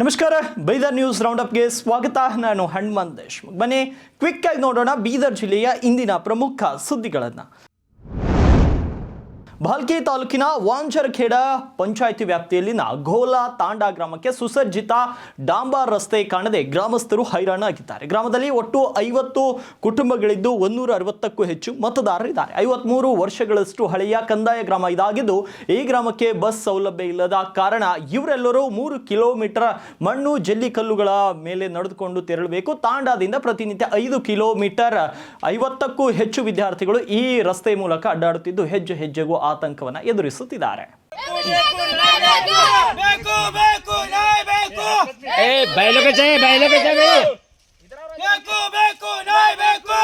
ನಮಸ್ಕಾರ, ಬೈದರ್ ನ್ಯೂಸ್ ರೌಂಡಪ್ಗೆ ಸ್ವಾಗತ. ನಾನು ಹನುಮಂತ್ ದೇಶ್ಮುಖ್. ಬನ್ನಿ ಕ್ವಿಕ್ ಆಗಿ ನೋಡೋಣ ಬೀದರ್ ಜಿಲ್ಲೆಯ ಇಂದಿನ ಪ್ರಮುಖ ಸುದ್ದಿಗಳನ್ನು. ಭಾಲ್ಕಿ ತಾಲೂಕಿನ ವಾಂಚರ್ಖೇಡ ಪಂಚಾಯಿತಿ ವ್ಯಾಪ್ತಿಯಲ್ಲಿನ ಘೋಲಾ ತಾಂಡಾ ಗ್ರಾಮಕ್ಕೆ ಸುಸಜ್ಜಿತ ಡಾಂಬಾರ್ ರಸ್ತೆ ಕಾಣದೆ ಗ್ರಾಮಸ್ಥರು ಹೈರಾಣಾಗಿದ್ದಾರೆ. ಗ್ರಾಮದಲ್ಲಿ ಒಟ್ಟು ಐವತ್ತು ಕುಟುಂಬಗಳಿದ್ದು ಒಂದೂರ ಅರವತ್ತಕ್ಕೂ ಹೆಚ್ಚು ಮತದಾರರಿದ್ದಾರೆ ಐವತ್ಮೂರು ವರ್ಷಗಳಷ್ಟು ಹಳೆಯ ಕಂದಾಯ ಗ್ರಾಮ ಇದಾಗಿದ್ದು, ಈ ಗ್ರಾಮಕ್ಕೆ ಬಸ್ ಸೌಲಭ್ಯ ಇಲ್ಲದ ಕಾರಣ ಇವರೆಲ್ಲರೂ ಮೂರು ಕಿಲೋಮೀಟರ್ ಮಣ್ಣು ಜಲ್ಲಿ ಕಲ್ಲುಗಳ ಮೇಲೆ ನಡೆದುಕೊಂಡು ತೆರಳಬೇಕು. ತಾಂಡಾದಿಂದ ಪ್ರತಿನಿತ್ಯ ಐದು ಕಿಲೋಮೀಟರ್ ಐವತ್ತಕ್ಕೂ ಹೆಚ್ಚು ವಿದ್ಯಾರ್ಥಿಗಳು ಈ ರಸ್ತೆ ಮೂಲಕ ಅಡ್ಡಾಡುತ್ತಿದ್ದು, ಹೆಜ್ಜೆ ಹೆಜ್ಜೆಗೂ ಆತಂಕವನ್ನು ಎದುರಿಸುತ್ತಿದ್ದಾರೆ ಬೇಕು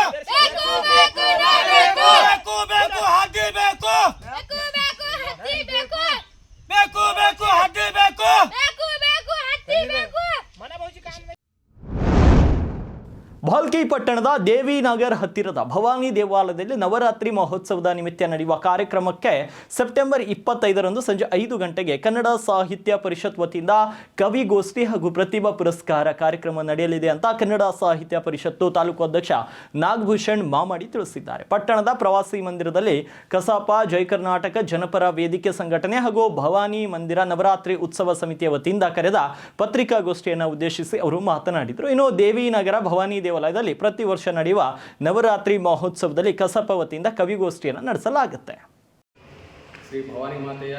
ಪಟ್ಟಣದ ದೇವಿನಗರ್ ಹತ್ತಿರದ ಭವಾನಿ ದೇವಾಲಯದಲ್ಲಿ ನವರಾತ್ರಿ ಮಹೋತ್ಸವದ ನಿಮಿತ್ತ ನಡೆಯುವ ಕಾರ್ಯಕ್ರಮಕ್ಕೆ ಸೆಪ್ಟೆಂಬರ್ ಇಪ್ಪತ್ತೈದರಂದು ಸಂಜೆ ಐದು ಗಂಟೆಗೆ ಕನ್ನಡ ಸಾಹಿತ್ಯ ಪರಿಷತ್ ವತಿಯಿಂದ ಕವಿಗೋಷ್ಠಿ ಹಾಗೂ ಪ್ರತಿಭಾ ಪುರಸ್ಕಾರ ಕಾರ್ಯಕ್ರಮ ನಡೆಯಲಿದೆ ಅಂತ ಕನ್ನಡ ಸಾಹಿತ್ಯ ಪರಿಷತ್ತು ತಾಲೂಕು ಅಧ್ಯಕ್ಷ ನಾಗಭೂಷಣ್ ಮಾಮಾಡಿ ತಿಳಿಸಿದ್ದಾರೆ. ಪಟ್ಟಣದ ಪ್ರವಾಸಿ ಮಂದಿರದಲ್ಲಿ ಕಸಾಪ, ಜೈ ಕರ್ನಾಟಕ, ಜನಪರ ವೇದಿಕೆ ಸಂಘಟನೆ ಹಾಗೂ ಭವಾನಿ ಮಂದಿರ ನವರಾತ್ರಿ ಉತ್ಸವ ಸಮಿತಿಯ ವತಿಯಿಂದ ಕರೆದ ಪತ್ರಿಕಾಗೋಷ್ಠಿಯನ್ನು ಉದ್ದೇಶಿಸಿ ಅವರು ಮಾತನಾಡಿದರು. ಇನ್ನು ದೇವಿನಗರ ಭವಾನಿ ದೇವಾಲಯದಲ್ಲಿ ವರ್ಷ ನಡೆಯುವ ನವರಾತ್ರಿ ಮಹೋತ್ಸವದಲ್ಲಿ ಕಸಪ ವತಿಯಿಂದ ಕವಿಗೋಷ್ಠಿಯನ್ನು ನಡೆಸಲಾಗುತ್ತೆ. ಶ್ರೀ ಭವಾನಿ ಮಾತೆಯ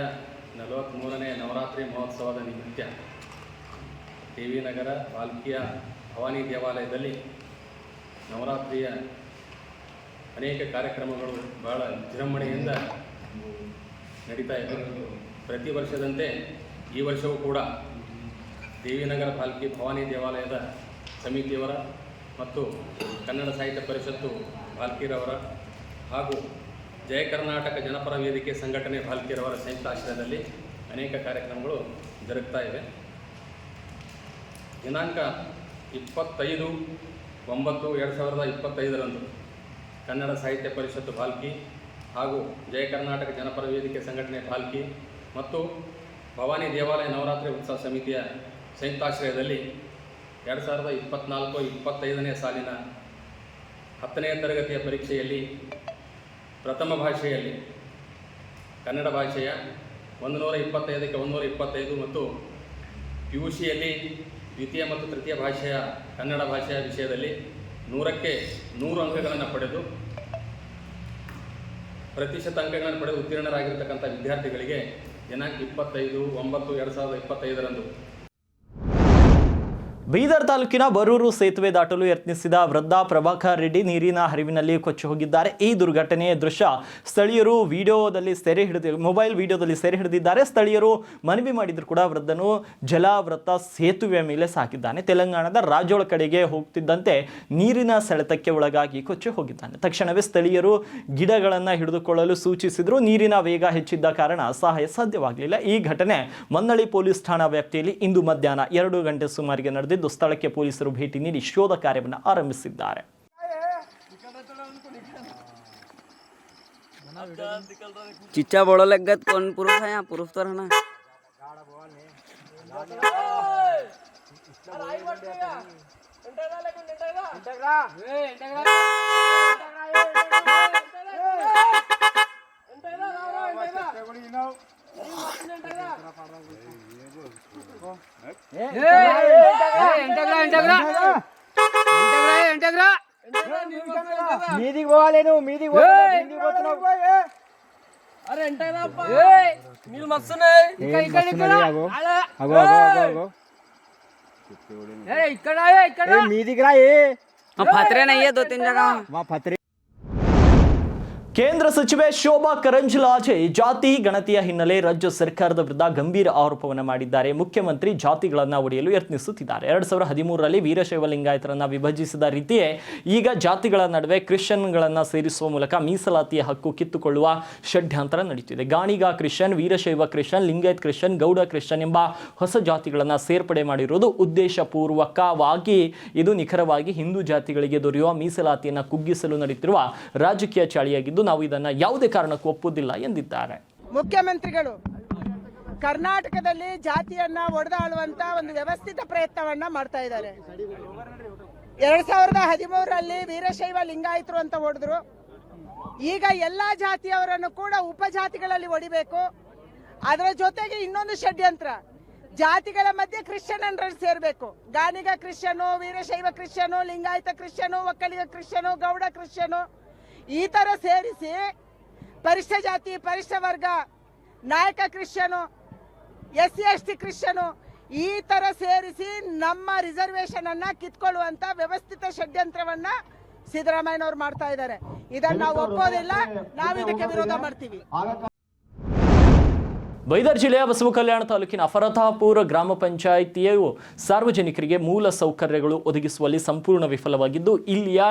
ನಲವತ್ತ್ಮೂರನೇ ನವರಾತ್ರಿ ಮಹೋತ್ಸವದ ನಿಮಿತ್ತ ದೇವಿನಗರ ಪಾಲ್ಕಿಯ ಭವಾನಿ ದೇವಾಲಯದಲ್ಲಿ ನವರಾತ್ರಿಯ ಅನೇಕ ಕಾರ್ಯಕ್ರಮಗಳು ಬಹಳ ವಿಜೃಂಭಣೆಯಿಂದ ನಡೀತಾ ಇದೆ ಪ್ರತಿ ವರ್ಷದಂತೆ ಈ ವರ್ಷವೂ ಕೂಡ ದೇವಿನಗರ ಪಾಲ್ಕಿ ಭವಾನಿ ದೇವಾಲಯದ ಸಮಿತಿಯವರ ಮತ್ತು ಕನ್ನಡ ಸಾಹಿತ್ಯ ಪರಿಷತ್ತು ಭಾಲ್ಕಿರವರ ಹಾಗೂ ಜಯ ಕರ್ನಾಟಕ ಜನಪರ ವೇದಿಕೆ ಸಂಘಟನೆ ಭಾಲ್ಕಿರವರ ಸಂಯುಕ್ತ ಆಶ್ರಯದಲ್ಲಿ ಅನೇಕ ಕಾರ್ಯಕ್ರಮಗಳು ಜರುಗ್ತಾ ಇವೆ. ದಿನಾಂಕ ಇಪ್ಪತ್ತೈದು ಒಂಬತ್ತು ಎರಡು ಸಾವಿರದ ಇಪ್ಪತ್ತೈದರಂದು ಕನ್ನಡ ಸಾಹಿತ್ಯ ಪರಿಷತ್ತು ಭಾಲ್ಕಿ ಹಾಗೂ ಜಯ ಕರ್ನಾಟಕ ಜನಪರ ವೇದಿಕೆ ಸಂಘಟನೆ ಭಾಲ್ಕಿ ಮತ್ತು ಭವಾನಿ ದೇವಾಲಯ ನವರಾತ್ರಿ ಉತ್ಸವ ಸಮಿತಿಯ ಸಂಯುಕ್ತಾಶ್ರಯದಲ್ಲಿ ಎರಡು ಸಾವಿರದ ಇಪ್ಪತ್ತ್ನಾಲ್ಕು ಇಪ್ಪತ್ತೈದನೇ ಸಾಲಿನ ಹತ್ತನೇ ತರಗತಿಯ ಪರೀಕ್ಷೆಯಲ್ಲಿ ಪ್ರಥಮ ಭಾಷೆಯಲ್ಲಿ ಕನ್ನಡ ಭಾಷೆಯ ಒಂದು ನೂರ ಇಪ್ಪತ್ತೈದಕ್ಕೆ ಒಂದು ನೂರ ಇಪ್ಪತ್ತೈದು ಮತ್ತು ಪಿ ಯು ಸಿಯಲ್ಲಿ ದ್ವಿತೀಯ ಮತ್ತು ತೃತೀಯ ಭಾಷೆಯ ಕನ್ನಡ ಭಾಷೆಯ ವಿಷಯದಲ್ಲಿ ನೂರಕ್ಕೆ ನೂರು ಅಂಕಗಳನ್ನು ಪಡೆದು ಪ್ರತಿಶತ ಅಂಕಗಳನ್ನು ಪಡೆದು ಉತ್ತೀರ್ಣರಾಗಿರ್ತಕ್ಕಂಥ ವಿದ್ಯಾರ್ಥಿಗಳಿಗೆ ದಿನಾಂಕ ಇಪ್ಪತ್ತೈದು, ಒಂಬತ್ತು, ಎರಡು ಸಾವಿರದ ಇಪ್ಪತ್ತೈದರಂದು ಬೀದರ್ ತಾಲೂಕಿನ ಬರೂರು ಸೇತುವೆ ದಾಟಲು ಯತ್ನಿಸಿದ ವೃದ್ಧ ಪ್ರಭಾಕರ್ ರೆಡ್ಡಿ ನೀರಿನ ಹರಿವಿನಲ್ಲಿ ಕೊಚ್ಚಿ ಹೋಗಿದ್ದಾರೆ. ಈ ದುರ್ಘಟನೆಯ ದೃಶ್ಯ ಸ್ಥಳೀಯರು ವಿಡಿಯೋದಲ್ಲಿ ಸೆರೆ ಹಿಡಿದ ಮೊಬೈಲ್ ವಿಡಿಯೋದಲ್ಲಿ ಸೆರೆ ಹಿಡಿದಿದ್ದಾರೆ. ಸ್ಥಳೀಯರು ಮನವಿ ಮಾಡಿದ್ರು ಕೂಡ ವೃದ್ಧನು ಜಲಾವೃತ ಸೇತುವೆಯ ಮೇಲೆ ಸಾಕಿದ್ದಾನೆ ತೆಲಂಗಾಣದ ರಾಜೋಳ ಕಡೆಗೆ ಹೋಗ್ತಿದ್ದಂತೆ ನೀರಿನ ಸೆಳೆತಕ್ಕೆ ಒಳಗಾಗಿ ಕೊಚ್ಚಿ ಹೋಗಿದ್ದಾನೆ. ತಕ್ಷಣವೇ ಸ್ಥಳೀಯರು ಗಿಡಗಳನ್ನು ಹಿಡಿದುಕೊಳ್ಳಲು ಸೂಚಿಸಿದ್ರು. ನೀರಿನ ವೇಗ ಹೆಚ್ಚಿದ್ದ ಕಾರಣ ಸಹಾಯ ಸಾಧ್ಯವಾಗಲಿಲ್ಲ. ಈ ಘಟನೆ ಮನ್ನಳಿ ಪೊಲೀಸ್ ಠಾಣಾ ವ್ಯಾಪ್ತಿಯಲ್ಲಿ ಇಂದು ಮಧ್ಯಾಹ್ನ ಎರಡು ಗಂಟೆ ಸುಮಾರಿಗೆ ನಡೆದಿದ್ದು ಸ್ಥಳಕ್ಕೆ ಪೊಲೀಸರು ಭೇಟಿ ನೀಡಿ ಶೋಧ ಕಾರ್ಯವನ್ನು ಆರಂಭಿಸಿದ್ದಾರೆ चिच्चा बड़ो लग गत कौन पुरुष है यहाँ पुरुष तो रहना మీదికి పోవాలేను మీదికి పోతున్నావు, కిందికి పోతున్నావు. నీళ్ళు మస్తున్నాయి ఏం వస్తున్నది? అగో. అగో, అగో, అగో, అగో. ఏ, మీదికి రా ఏ फतरे नहीं है दो तीन जगह మా పత్రి ಕೇಂದ್ರ ಸಚಿವೆ ಶೋಭಾ ಕರಂಜ್ಲಾಜೆ ಜಾತಿ, ಗಣತಿಯ ಹಿನ್ನೆಲೆ ರಾಜ್ಯ ಸರ್ಕಾರದ ವಿರುದ್ಧ ಗಂಭೀರ ಆರೋಪವನ್ನು ಮಾಡಿದ್ದಾರೆ. ಮುಖ್ಯಮಂತ್ರಿ ಜಾತಿಗಳನ್ನು ಒಡೆಯಲು ಯತ್ನಿಸುತ್ತಿದ್ದಾರೆ. ಎರಡು ಸಾವಿರದ ಹದಿಮೂರರಲ್ಲಿ ವೀರಶೈವ ಲಿಂಗಾಯತರನ್ನ ವಿಭಜಿಸಿದ ರೀತಿಯೇ ಈಗ ಜಾತಿಗಳ ನಡುವೆ ಕ್ರಿಶ್ಚಿಯನ್ಗಳನ್ನು ಸೇರಿಸುವ ಮೂಲಕ ಮೀಸಲಾತಿಯ ಹಕ್ಕು ಕಿತ್ತುಕೊಳ್ಳುವ ಷಡ್ಯಂತರ ನಡೆಯುತ್ತಿದೆ Ganiga Christian, Veerashaiva Christian, Lingayat Christian, Gowda Christian ಎಂಬ ಹೊಸ ಜಾತಿಗಳನ್ನು ಸೇರ್ಪಡೆ ಮಾಡಿರುವುದು ಉದ್ದೇಶಪೂರ್ವಕವಾಗಿ ಇದು ನಿಖರವಾಗಿ ಹಿಂದೂ ಜಾತಿಗಳಿಗೆ ದೊರೆಯುವ ಮೀಸಲಾತಿಯನ್ನು ಕುಗ್ಗಿಸಲು ನಡೆಯುತ್ತಿರುವ ರಾಜಕೀಯ ಚಾಳಿಯಾಗಿದ್ದು ನಾವು ಇದನ್ನು ಯಾವುದೇ ಕಾರಣಕ್ಕೂ ಒಪ್ಪುವುದಿಲ್ಲ ಎಂದಿದ್ದಾರೆ. ಮುಖ್ಯಮಂತ್ರಿಗಳು, ಕರ್ನಾಟಕದಲ್ಲಿ ಜಾತಿಯನ್ನ ಒಡೆದಾಳುವಂತ ಒಂದು ವ್ಯವಸ್ಥಿತ ಪ್ರಯತ್ನವನ್ನ ಮಾಡ್ತಾ ಇದ್ದಾರೆ. ಎರಡ್ ಸಾವಿರದ ಹದಿಮೂರರಲ್ಲಿ ವೀರಶೈವ ಲಿಂಗಾಯಿತರು ಅಂತ ಹೊಡೆದ್ರು. ಈಗ ಎಲ್ಲಾ ಜಾತಿಯವರನ್ನು ಕೂಡ ಉಪಜಾತಿಗಳಲ್ಲಿ ಒಡಿಬೇಕು. ಅದರ ಜೊತೆಗೆ ಇನ್ನೊಂದು ಷಡ್ಯಂತ್ರ, ಜಾತಿಗಳ ಮಧ್ಯೆ Christian ಸೇರ್ಬೇಕು. Ganiga Christian, Veerashaiva Christian, Lingayat Christian, Vokkaliga Christian, Gowda Christian ಈ ಥರ ಸೇರಿಸಿ ಪರಿಷ್ಠ ಜಾತಿ ಪರಿಷ್ಠ ವರ್ಗ, Nayaka Christian, S C S T Christian ಈ ಥರ ಸೇರಿಸಿ ನಮ್ಮ ರಿಸರ್ವೇಷನ್ ಅನ್ನ ಕಿತ್ಕೊಳ್ಳುವಂತ ವ್ಯವಸ್ಥಿತ ಷಡ್ಯಂತ್ರವನ್ನ ಸಿದ್ದರಾಮಯ್ಯನವರು ಮಾಡ್ತಾ ಇದ್ದಾರೆ. ಇದನ್ನು ನಾವು ಒಪ್ಪೋದಿಲ್ಲ ನಾವು ಇದಕ್ಕೆ ವಿರೋಧ ಮಾಡ್ತೀವಿ. ಬೈದರ್ ಜಿಲ್ಲೆಯ ಬಸವ ಕಲ್ಯಾಣ ತಾಲೂಕಿನ ಅಫರತಾಪುರ ಗ್ರಾಮ ಪಂಚಾಯಿತಿಯು ಸಾರ್ವಜನಿಕರಿಗೆ ಮೂಲ ಸೌಕರ್ಯಗಳು ಒದಗಿಸುವಲ್ಲಿ ಸಂಪೂರ್ಣ ವಿಫಲವಾಗಿದ್ದು, ಇಲ್ಲಿಯ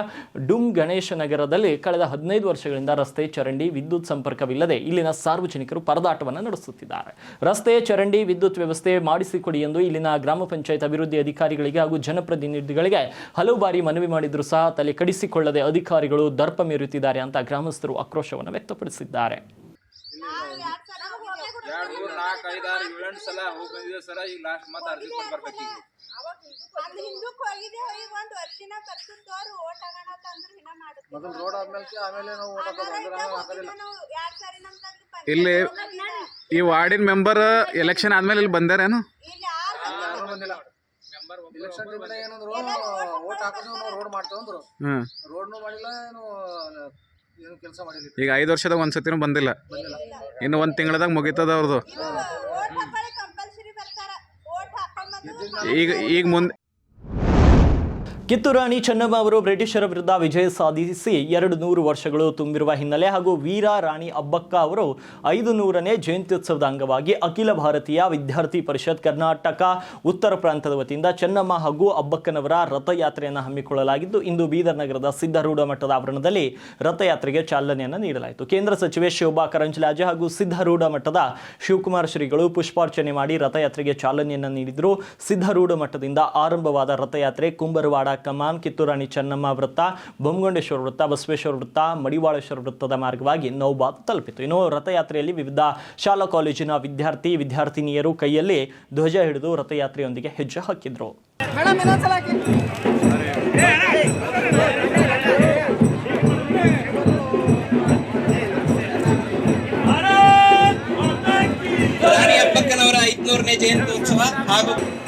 ಡುಮ್ ಗಣೇಶ ನಗರದಲ್ಲಿ ಕಳೆದ ಹದಿನೈದು ವರ್ಷಗಳಿಂದ ರಸ್ತೆ ಚರಂಡಿ ವಿದ್ಯುತ್ ಸಂಪರ್ಕವಿಲ್ಲದೆ ಇಲ್ಲಿನ ಸಾರ್ವಜನಿಕರು ಪರದಾಟವನ್ನು ನಡೆಸುತ್ತಿದ್ದಾರೆ. ರಸ್ತೆ ಚರಂಡಿ ವಿದ್ಯುತ್ ವ್ಯವಸ್ಥೆ ಮಾಡಿಸಿಕೊಡಿ ಎಂದು ಇಲ್ಲಿನ ಗ್ರಾಮ ಪಂಚಾಯತ್ ಅಭಿವೃದ್ಧಿ ಅಧಿಕಾರಿಗಳಿಗೆ ಹಾಗೂ ಜನಪ್ರತಿನಿಧಿಗಳಿಗೆ ಹಲವು ಬಾರಿ ಮನವಿ ಮಾಡಿದರೂ ಸಹ ತಲೆ ಕಡಿಸಿಕೊಳ್ಳದೆ ಅಧಿಕಾರಿಗಳು ದರ್ಪ ಮೀರುತ್ತಿದ್ದಾರೆ ಅಂತ ಗ್ರಾಮಸ್ಥರು ಆಕ್ರೋಶವನ್ನು ವ್ಯಕ್ತಪಡಿಸಿದ್ದಾರೆ. ಎರಡ್ ಮೂರ್ ನಾಲ್ಕ್ ಐದಾರು ಏಳೆಂಟು ಸಲ ಹೋಗಿ ಬಂದಿದ್ದೇವೆ ಸರ. ಈಗ ಲಾಸ್ಟ್ ಮತ್ತೆ ಅರ್ಜಿ ಕೊಟ್ಟು ಬರ್ಬೇಕು ಈಗ. ಅಲ್ಲಿ ಹಿಂದಕ್ಕೆ ಹೋಗಿದ್ದೆ ಈಗ ಒಂದ್ ವರ್ಷಿನ ಕರ್ಸುತ್ತವ್ರು ಓಟ್ ಹಾಕೋಣ ಅಂದ್ರು ಹಿನ ಮಾಡುತ್ತೆ ಮೊದಲು ರೋಡ್ ಆದ್ಮೇಲೆ ಆಮೇಲೆ ನಾವು ಓಟ್ ಹಾಕೋದು ಅಂದ್ರೆ ನಾವು ಹಾಕೋದಿಲ್ಲ. ಎರಡ್ ಸಾರಿ ನಮ್ದು ಇಲ್ಲಿ ಈ ವಾರ್ಡಿನ ಮೆಂಬರ್ ಎಲೆಕ್ಷನ್ ಆದ್ಮೇಲೆ ಇಲ್ಲಿ ಬಂದಾರೇನು? ಇಲ್ಲಿ ಆರು ಯಾರು ಬಂದಿಲ್ಲ. ಇಲೆಕ್ಷನ್ ಟೈಮ್ನಾಗ ಏನಂದ್ರು ಓಟ್ ಹಾಕೋದು ನಾವು ರೋಡ್ ಮಾಡ್ತೇವೆ ಅಂದ್ರು ಹ್ಮ್. ರೋಡ್ನು ಮಾಡಿಲ್ಲ ಏನು ಏನು ಕೆಲಸ ಮಾಡಿಲ್ಲ ಈಗ ಐದು ವರ್ಷದಾಗ ಒಂದ್ಸತಿನೂ ಬಂದಿಲ್ಲ. ಇನ್ನು ಒಂದ್ ತಿಂಗಳದಾಗ ಮುಗಿತದ ಅವ್ರದ್ದು ಈಗ ಈಗ ಮುಂದೆ ಕಿತ್ತೂರಾಣಿ ಚೆನ್ನಮ್ಮ ಅವರು ಬ್ರಿಟಿಷರ ವಿರುದ್ಧ ವಿಜಯ ಸಾಧಿಸಿ ಎರಡು ನೂರು ವರ್ಷಗಳು ತುಂಬಿರುವ ಹಿನ್ನೆಲೆ ಹಾಗೂ ವೀರ ರಾಣಿ ಅಬ್ಬಕ್ಕ ಅವರು ಐದು ನೂರನೇ ಜಯಂತ್ಯುತ್ಸವದ ಅಂಗವಾಗಿ ಅಖಿಲ ಭಾರತೀಯ ವಿದ್ಯಾರ್ಥಿ ಪರಿಷತ್ ಕರ್ನಾಟಕ ಉತ್ತರ ಪ್ರಾಂತದ ವತಿಯಿಂದ ಚೆನ್ನಮ್ಮ ಹಾಗೂ ಅಬ್ಬಕ್ಕನವರ ರಥಯಾತ್ರೆಯನ್ನು ಹಮ್ಮಿಕೊಳ್ಳಲಾಗಿದ್ದು, ಇಂದು ಬೀದರ್ ನಗರದ ಸಿದ್ಧಾರೂಢ ಮಠದ ಆವರಣದಲ್ಲಿ ರಥಯಾತ್ರೆಗೆ ಚಾಲನೆಯನ್ನು ನೀಡಲಾಯಿತು. ಕೇಂದ್ರ ಸಚಿವೆ ಶೋಭಾ ಕರಂಜ್ಲಾಜ ಹಾಗೂ ಸಿದ್ಧಾರೂಢ ಮಠದ ಶಿವಕುಮಾರ್ ಶ್ರೀಗಳು ಪುಷ್ಪಾರ್ಚನೆ ಮಾಡಿ ರಥಯಾತ್ರೆಗೆ ಚಾಲನೆಯನ್ನು ನೀಡಿದರು. ಸಿದ್ಧಾರೂಢ ಮಠದಿಂದ ಆರಂಭವಾದ ರಥಯಾತ್ರೆ ಕುಂಬರವಾಡ ಕಮಾನ್ ಕಿತ್ತೂರಾಣಿ ಚೆನ್ನಮ್ಮ ವೃತ್ತ ಬೊಮ್ಮಗೊಂಡೇಶ್ವರ ವೃತ್ತ ಬಸವೇಶ್ವರ ವೃತ್ತ ಮಡಿವಾಳೇಶ್ವರ ವೃತ್ತದ ಮಾರ್ಗವಾಗಿ ನೌಬಾದ್ ತಲುಪಿತು. ಇನ್ನು ರಥಯಾತ್ರೆಯಲ್ಲಿ ವಿವಿಧ ಶಾಲಾ ಕಾಲೇಜಿನ ವಿದ್ಯಾರ್ಥಿ ವಿದ್ಯಾರ್ಥಿನಿಯರು ಕೈಯಲ್ಲಿ ಧ್ವಜ ಹಿಡಿದು ರಥಯಾತ್ರೆಯೊಂದಿಗೆ ಹೆಜ್ಜೆ ಹಾಕಿದ್ರು. ರಾಣಿ ಐದುನೂರನೇ ಜಯಂತ್ಯೋತ್ಸವ ಹಾಗೂ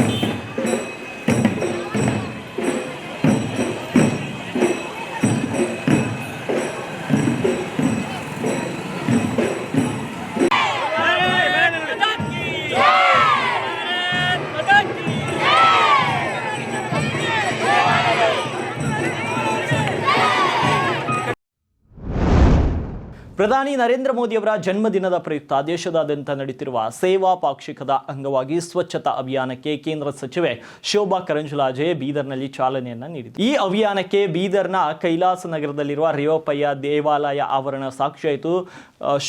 ಪ್ರಧಾನಿ ನರೇಂದ್ರ ಮೋದಿಯವರ ಜನ್ಮದಿನದ ಪ್ರಯುಕ್ತ ದೇಶದಾದ್ಯಂತ ನಡೆಯುತ್ತಿರುವ ಸೇವಾ ಪಾಕ್ಷಿಕದ ಅಂಗವಾಗಿ ಸ್ವಚ್ಛತಾ ಅಭಿಯಾನಕ್ಕೆ ಕೇಂದ್ರ ಸಚಿವೆ ಶೋಭಾ ಕರಂಜುಲಾಜೆ ಬೀದರ್ನಲ್ಲಿ ಚಾಲನೆಯನ್ನ ನೀಡಿದೆ ಈ ಅಭಿಯಾನಕ್ಕೆ ಬೀದರ್ನ ಕೈಲಾಸ ನಗರದಲ್ಲಿರುವ ರೇವಪ್ಪಯ್ಯ ದೇವಾಲಯ ಆವರಣ ಸಾಕ್ಷಿಯಾಯಿತು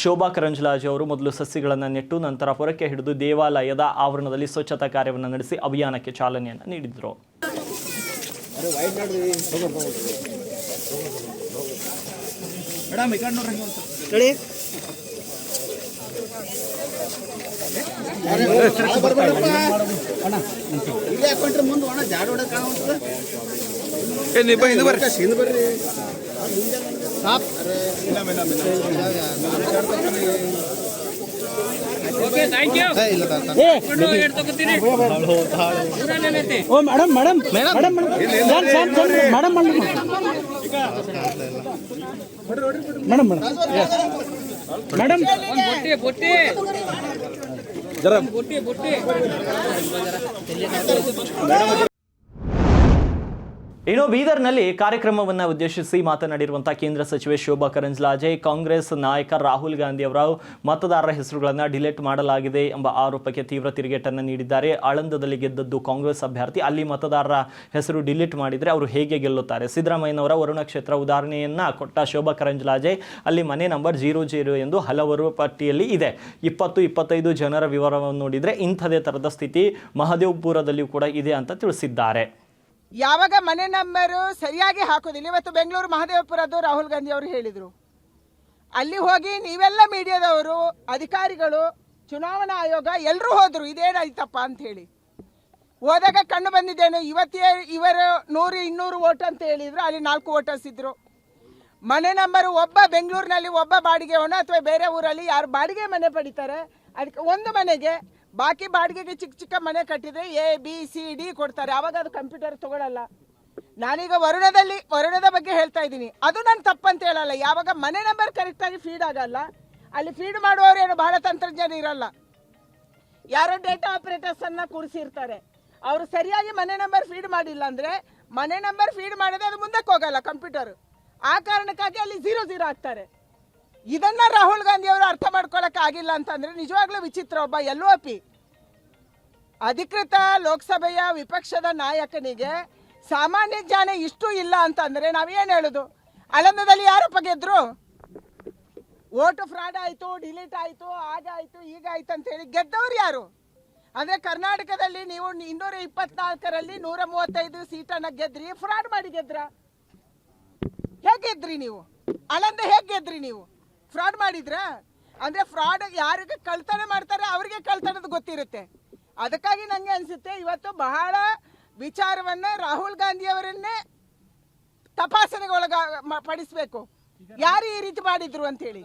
ಶೋಭಾ ಕರಂಜ್ಲಾಜೆ ಅವರು ಮೊದಲು ಸಸಿಗಳನ್ನು ನೆಟ್ಟು ನಂತರ ಹೊರಕ್ಕೆ ಹಿಡಿದು ದೇವಾಲಯದ ಆವರಣದಲ್ಲಿ ಸ್ವಚ್ಛತಾ ಕಾರ್ಯವನ್ನು ನಡೆಸಿ ಅಭಿಯಾನಕ್ಕೆ ಚಾಲನೆಯನ್ನು ನೀಡಿದರು. लड़े ಏ ನೀವು ಹಿಂದೆ ಬರ್ರಿ ಹಿಂದೆ ಬರ್ರಿ ಸಾಪ್ ಇಲ್ಲ ಮೇಡಮ್ ಓ madam madam. Madam. Madam madam. Madam madam ಇನ್ನು ಬೀದರ್ನಲ್ಲಿ ಕಾರ್ಯಕ್ರಮವನ್ನು ಉದ್ದೇಶಿಸಿ ಮಾತನಾಡಿರುವಂತಹ ಕೇಂದ್ರ ಸಚಿವೆ ಶೋಭಾ ಕರಂಜ್ಲಾಜೆ ಕಾಂಗ್ರೆಸ್ ನಾಯಕ ರಾಹುಲ್ ಗಾಂಧಿ ಅವರ ಮತದಾರರ ಹೆಸರುಗಳನ್ನು ಡಿಲೀಟ್ ಮಾಡಲಾಗಿದೆ ಎಂಬ ಆರೋಪಕ್ಕೆ ತೀವ್ರ ತಿರುಗೇಟನ್ನು ನೀಡಿದ್ದಾರೆ. ಆಳಂದದಲ್ಲಿ ಗೆದ್ದದ್ದು ಕಾಂಗ್ರೆಸ್ ಅಭ್ಯರ್ಥಿ, ಅಲ್ಲಿ ಮತದಾರರ ಹೆಸರು ಡಿಲೀಟ್ ಮಾಡಿದರೆ ಅವರು ಹೇಗೆ ಗೆಲ್ಲುತ್ತಾರೆ? ಸಿದ್ದರಾಮಯ್ಯನವರ ವರುಣ ಕ್ಷೇತ್ರ ಉದಾಹರಣೆಯನ್ನು ಕೊಟ್ಟ ಶೋಭಾ ಕರಂಜ್ಲಾಜೆ ಅಲ್ಲಿ ಮನೆ ನಂಬರ್ ಜೀರೋ ಜೀರೋ ಎಂದು ಹಲವರು ಪಟ್ಟಿಯಲ್ಲಿ ಇದೆ. ಇಪ್ಪತ್ತು ಇಪ್ಪತ್ತೈದು ಜನರ ವಿವರವನ್ನು ನೋಡಿದರೆ ಇಂಥದೇ ಥರದ ಸ್ಥಿತಿ ಮಹದೇವ್ಪುರದಲ್ಲಿಯೂ ಕೂಡ ಇದೆ ಅಂತ ತಿಳಿಸಿದ್ದಾರೆ. ಯಾವಾಗ ಮನೆ ನಂಬರು ಸರಿಯಾಗಿ ಹಾಕೋದಿಲ್ಲ. ಇವತ್ತು ಬೆಂಗಳೂರು ಮಹದೇವಪುರದ್ದು ರಾಹುಲ್ ಗಾಂಧಿ ಅವರು ಹೇಳಿದರು. ಅಲ್ಲಿ ಹೋಗಿ ನೀವೆಲ್ಲ ಮೀಡಿಯಾದವರು, ಅಧಿಕಾರಿಗಳು, ಚುನಾವಣಾ ಆಯೋಗ ಎಲ್ಲರೂ ಹೋದರು, ಇದೇನಾಯ್ತಪ್ಪ ಅಂತ ಹೇಳಿ. ಹೋದಾಗ ಕಣ್ಣು ಬಂದಿದ್ದೇನು, ಇವತ್ತೇ ಇವರು ನೂರು, ಇನ್ನೂರು ಓಟ್ ಅಂತ ಹೇಳಿದರು, ಅಲ್ಲಿ ನಾಲ್ಕು ವೋಟರ್ಸ್ ಇದ್ದರು ಮನೆ ನಂಬರ್ ಒಬ್ಬ ಬೆಂಗಳೂರಿನಲ್ಲಿ ಒಬ್ಬ ಬಾಡಿಗೆವನು, ಅಥವಾ ಬೇರೆ ಊರಲ್ಲಿ ಯಾರು ಬಾಡಿಗೆ ಮನೆ ಪಡಿತಾರೆ, ಅದಕ್ಕೆ ಒಂದು ಮನೆಗೆ ಬಾಕಿ ಬಾಡಿಗೆಗೆ ಚಿಕ್ಕ ಚಿಕ್ಕ ಮನೆ ಕಟ್ಟಿದ್ರೆ ಎ ಬಿ ಸಿ ಡಿ ಕೊಡ್ತಾರೆ. ಅವಾಗ ಅದು ಕಂಪ್ಯೂಟರ್ ತಗೊಳ್ಳಲ್ಲ ನಾನೀಗ ವರುಣದಲ್ಲಿ, ವರುಣದ ಬಗ್ಗೆ ಹೇಳ್ತಾ ಇದ್ದೀನಿ. ಅದು ನಾನು ತಪ್ಪಂತ ಹೇಳಲ್ಲ. ಯಾವಾಗ ಮನೆ ನಂಬರ್ ಕರೆಕ್ಟಾಗಿ ಫೀಡ್ ಆಗಲ್ಲ, ಅಲ್ಲಿ ಫೀಡ್ ಮಾಡುವವರು ಏನು ಬಹಳ ತಂತ್ರಜ್ಞಾನ ಇರಲ್ಲ. ಯಾರೋ ಡೇಟಾ ಅನ್ನ ಕೂರಿಸಿರ್ತಾರೆ. ಅವರು ಸರಿಯಾಗಿ ಮನೆ ನಂಬರ್ ಫೀಡ್ ಮಾಡಿಲ್ಲ ಅಂದ್ರೆ ಮನೆ ನಂಬರ್ ಫೀಡ್ ಮಾಡಿದ್ರೆ ಅದು ಮುಂದಕ್ಕೆ ಹೋಗಲ್ಲ ಕಂಪ್ಯೂಟರ್. ಆ ಕಾರಣಕ್ಕಾಗಿ ಅಲ್ಲಿ ಝೀರೋ ಝೀರೋ ಆಗ್ತಾರೆ. ಇದನ್ನ ರಾಹುಲ್ ಗಾಂಧಿ ಅವರು ಅರ್ಥ ಮಾಡ್ಕೊಳಕ್ ಆಗಿಲ್ಲ ಅಂತಂದ್ರೆ ನಿಜವಾಗ್ಲೂ ವಿಚಿತ್ರ ಒಬ್ಬ ಎಲ್ಲೋ ಪಿ. ಅಧಿಕೃತ ಲೋಕಸಭೆಯ ವಿಪಕ್ಷದ ನಾಯಕನಿಗೆ ಸಾಮಾನ್ಯ ಜ್ಞಾನ ಇಷ್ಟು ಇಲ್ಲ ಅಂತಂದ್ರೆ ನಾವೇನ್ ಹೇಳುದು? ಆಳಂದದಲ್ಲಿ ಯಾರಪ್ಪ ಗೆದ್ರು. ಓಟು ಫ್ರಾಡ್ ಆಯ್ತು, ಡಿಲೀಟ್ ಆಯ್ತು ಆಗಾಯ್ತು ಈಗಾಯ್ತು ಅಂತ ಹೇಳಿ ಗೆದ್ದವ್ರು ಯಾರು? ಅಂದ್ರೆ ಕರ್ನಾಟಕದಲ್ಲಿ ನೀವು ಇನ್ನೂರ ಇಪ್ಪತ್ನಾಲ್ಕರಲ್ಲಿ ನೂರ ಮೂವತ್ತೈದು ಸೀಟನ್ನ ಗೆದ್ರಿ, ಫ್ರಾಡ್ ಮಾಡಿ ಗೆದ್ರ? ಹೇಗೆ ಗೆದ್ರಿ ನೀವು? ಅಳಂದ ಹೇಗೆ ಗೆದ್ರಿ ನೀವು? ಫ್ರಾಡ್ ಮಾಡಿದ್ರ? ಅಂದ್ರೆ ಫ್ರಾಡ್ ಯಾರಿಗೆ ಕಳ್ತನ ಮಾಡ್ತಾರೆ ಅವ್ರಿಗೆ ಕಳ್ತನದ ಗೊತ್ತಿರುತ್ತೆ. ಅದಕ್ಕಾಗಿ ನಂಗೆ ಅನ್ಸುತ್ತೆ, ಇವತ್ತು ಬಹಳ ವಿಚಾರವನ್ನ ರಾಹುಲ್ ಗಾಂಧಿ ಅವರನ್ನೇ ತಪಾಸಣೆಗೆ ಒಳಗ ಪಡಿಸ್ಬೇಕು. ಯಾರು ಈ ರೀತಿ ಮಾಡಿದ್ರು ಅಂತ ಹೇಳಿ?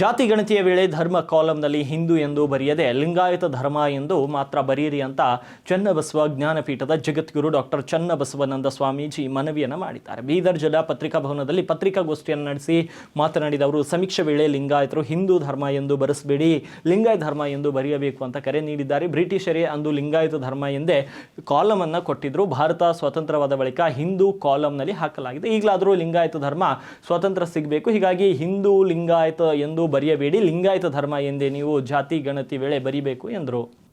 ಜಾತಿ ಗಣತಿಯ ವೇಳೆ ಧರ್ಮ ಕಾಲಂನಲ್ಲಿ ಹಿಂದೂ ಎಂದು ಬರೆಯದೆ ಲಿಂಗಾಯತ ಧರ್ಮ ಎಂದು ಮಾತ್ರ ಬರೆಯಿರಿ ಅಂತ ಚನ್ನಬಸವ ಜ್ಞಾನಪೀಠದ ಜಗದ್ಗುರು ಡಾಕ್ಟರ್ ಚನ್ನಬಸವನಂದ ಸ್ವಾಮೀಜಿ ಮನವಿಯನ್ನು ಮಾಡಿದ್ದಾರೆ. ಬೀದರ್ ಜಿಲ್ಲಾ ಪತ್ರಿಕಾ ಭವನದಲ್ಲಿ ಪತ್ರಿಕಾಗೋಷ್ಠಿಯನ್ನು ನಡೆಸಿ ಮಾತನಾಡಿದ ಅವರು, ಸಮೀಕ್ಷೆ ವೇಳೆ ಲಿಂಗಾಯತರು ಹಿಂದೂ ಧರ್ಮ ಎಂದು ಬರೆಸಬೇಡಿ, ಲಿಂಗಾಯತ ಧರ್ಮ ಎಂದು ಬರೆಯಬೇಕು ಅಂತ ಕರೆ ನೀಡಿದ್ದಾರೆ. ಬ್ರಿಟಿಷರೇ ಅಂದು ಲಿಂಗಾಯತ ಧರ್ಮ ಎಂದೇ ಕಾಲಮನ್ನು ಕೊಟ್ಟಿದ್ರು. ಭಾರತ ಸ್ವತಂತ್ರವಾದ ಬಳಿಕ ಹಿಂದೂ ಕಾಲಂನಲ್ಲಿ ಹಾಕಲಾಗಿದೆ. ಈಗಲಾದರೂ ಲಿಂಗಾಯತ ಧರ್ಮ ಸ್ವತಂತ್ರ ಸಿಗಬೇಕು. ಹೀಗಾಗಿ ಹಿಂದೂ ಲಿಂಗಾಯತ ಎಂದು ಬರೆಯಬೇಡಿ. ಲಿಂಗಾಯತ ಧರ್ಮ ಎಂದೇ ನೀವು ಜಾತಿ ಗಣತಿ ವೇಳೆ ಬರೀಬೇಕು ಎಂದರು.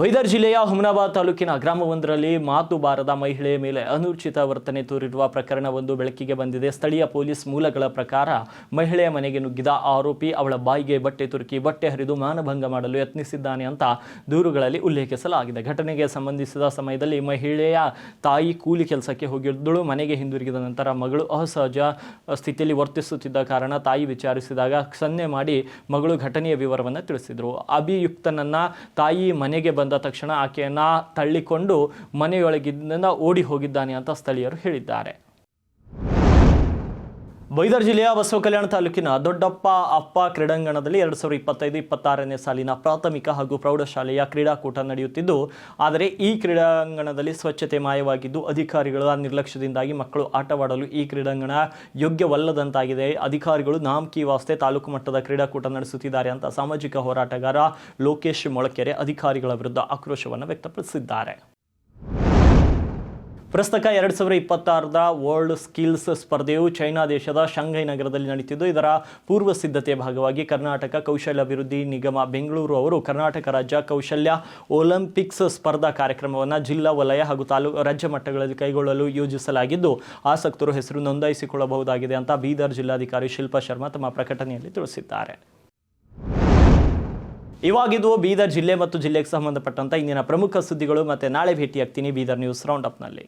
ಬೈದರ್ ಜಿಲ್ಲೆಯ ಹುಮನಾಬಾದ್ ತಾಲೂಕಿನ ಗ್ರಾಮವೊಂದರಲ್ಲಿ ಮಾತು ಬಾರದ ಮಹಿಳೆಯ ಮೇಲೆ ಅನುಚಿತ ವರ್ತನೆ ತೋರಿರುವ ಪ್ರಕರಣವೊಂದು ಬೆಳಕಿಗೆ ಬಂದಿದೆ. ಸ್ಥಳೀಯ ಪೊಲೀಸ್ ಮೂಲಗಳ ಪ್ರಕಾರ ಮಹಿಳೆಯ ಮನೆಗೆ ನುಗ್ಗಿದ ಆರೋಪಿ ಅವಳ ಬಾಯಿಗೆ ಬಟ್ಟೆ ತುರುಕಿ ಬಟ್ಟೆ ಹರಿದು ಮಾನಭಂಗ ಮಾಡಲು ಯತ್ನಿಸಿದ್ದಾನೆ ಅಂತ ದೂರುಗಳಲ್ಲಿ ಉಲ್ಲೇಖಿಸಲಾಗಿದೆ. ಘಟನೆಗೆ ಸಂಬಂಧಿಸಿದ ಸಮಯದಲ್ಲಿ ಮಹಿಳೆಯ ತಾಯಿ ಕೂಲಿ ಕೆಲಸಕ್ಕೆ ಹೋಗಿದ್ದಳು. ಮನೆಗೆ ಹಿಂದಿರುಗಿದ ನಂತರ ಮಗಳು ಅಸಹಜ ಸ್ಥಿತಿಯಲ್ಲಿ ವರ್ತಿಸುತ್ತಿದ್ದ ಕಾರಣ ತಾಯಿ ವಿಚಾರಿಸಿದಾಗ ಸನ್ನೆ ಮಾಡಿ ಮಗಳು ಘಟನೆಯ ವಿವರವನ್ನು ತಿಳಿಸಿದರು. ಅಭಿಯುಕ್ತನನ್ನ ತಾಯಿ ಮನೆಗೆ ಬಂದ ತಕ್ಷಣ ಆಕೆಯನ್ನು ತಳ್ಳಿಕೊಂಡು ಮನೆಯೊಳಗಿಂದ ಓಡಿ ಹೋಗಿದ್ದಾನೆ ಅಂತ ಸ್ಥಳೀಯರು ಹೇಳಿದ್ದಾರೆ. ಬೈದರ್ ಜಿಲ್ಲೆಯ ಬಸವಕಲ್ಯಾಣ ತಾಲೂಕಿನ ದೊಡ್ಡಪ್ಪ ಅಪ್ಪ ಕ್ರೀಡಾಂಗಣದಲ್ಲಿ ಎರಡು ಸಾವಿರದ ಇಪ್ಪತ್ತೈದು, ಇಪ್ಪತ್ತಾರನೇ ಸಾಲಿನ ಪ್ರಾಥಮಿಕ ಹಾಗೂ ಪ್ರೌಢಶಾಲೆಯ ಕ್ರೀಡಾಕೂಟ ನಡೆಯುತ್ತಿದ್ದು, ಆದರೆ ಈ ಕ್ರೀಡಾಂಗಣದಲ್ಲಿ ಸ್ವಚ್ಛತೆ ಮಾಯವಾಗಿದ್ದು, ಅಧಿಕಾರಿಗಳ ನಿರ್ಲಕ್ಷ್ಯದಿಂದಾಗಿ ಮಕ್ಕಳು ಆಟವಾಡಲು ಈ ಕ್ರೀಡಾಂಗಣ ಯೋಗ್ಯವಲ್ಲದಂತಾಗಿದೆ. ಅಧಿಕಾರಿಗಳು ನಾಮಕಿ ವಾಸ್ತೆ ತಾಲೂಕು ಮಟ್ಟದ ಕ್ರೀಡಾಕೂಟ ನಡೆಸುತ್ತಿದ್ದಾರೆ ಅಂತ ಸಾಮಾಜಿಕ ಹೋರಾಟಗಾರ ಲೋಕೇಶ್ ಮೊಳಕೆರೆ ಅಧಿಕಾರಿಗಳ ವಿರುದ್ಧ ಆಕ್ರೋಶವನ್ನು ವ್ಯಕ್ತಪಡಿಸಿದ್ದಾರೆ. ಪ್ರಸ್ತಕ ಎರಡು ಸಾವಿರ ಇಪ್ಪತ್ತಾರರ ವರ್ಲ್ಡ್ ಸ್ಕಿಲ್ಸ್ ಸ್ಪರ್ಧೆಯು ಚೈನಾ ದೇಶದ ಶಾಂಘೈ ನಗರದಲ್ಲಿ ನಡೀತಿದ್ದು, ಇದರ ಪೂರ್ವ ಸಿದ್ಧತೆಯ ಭಾಗವಾಗಿ ಕರ್ನಾಟಕ ಕೌಶಲ್ಯ ಅಭಿವೃದ್ಧಿ ನಿಗಮ ಬೆಂಗಳೂರು ಅವರು ಕರ್ನಾಟಕ ರಾಜ್ಯ ಕೌಶಲ್ಯ ಒಲಿಂಪಿಕ್ಸ್ ಸ್ಪರ್ಧಾ ಕಾರ್ಯಕ್ರಮವನ್ನು ಜಿಲ್ಲಾ, ವಲಯ ಹಾಗೂ ತಾಲೂಕು ರಾಜ್ಯ ಮಟ್ಟಗಳಲ್ಲಿ ಕೈಗೊಳ್ಳಲು ಯೋಜಿಸಲಾಗಿದ್ದು, ಆಸಕ್ತರು ಹೆಸರು ನೋಂದಾಯಿಸಿಕೊಳ್ಳಬಹುದಾಗಿದೆ ಅಂತ ಬೀದರ್ ಜಿಲ್ಲಾಧಿಕಾರಿ ಶಿಲ್ಪಾ ಶರ್ಮಾ ತಮ್ಮ ಪ್ರಕಟಣೆಯಲ್ಲಿ ತಿಳಿಸಿದ್ದಾರೆ. ಇವಾಗಿದು ಬೀದರ್ ಜಿಲ್ಲೆ ಮತ್ತು ಜಿಲ್ಲೆಗೆ ಸಂಬಂಧಪಟ್ಟಂತ ಇಂದಿನ ಪ್ರಮುಖ ಸುದ್ದಿಗಳು ಮತ್ತೆ ನಾಳೆ ಭೇಟಿಯಾಗ್ತೀನಿ ಬೀದರ್ ನ್ಯೂಸ್ ರೌಂಡ್ ಅಪ್ನಲ್ಲಿ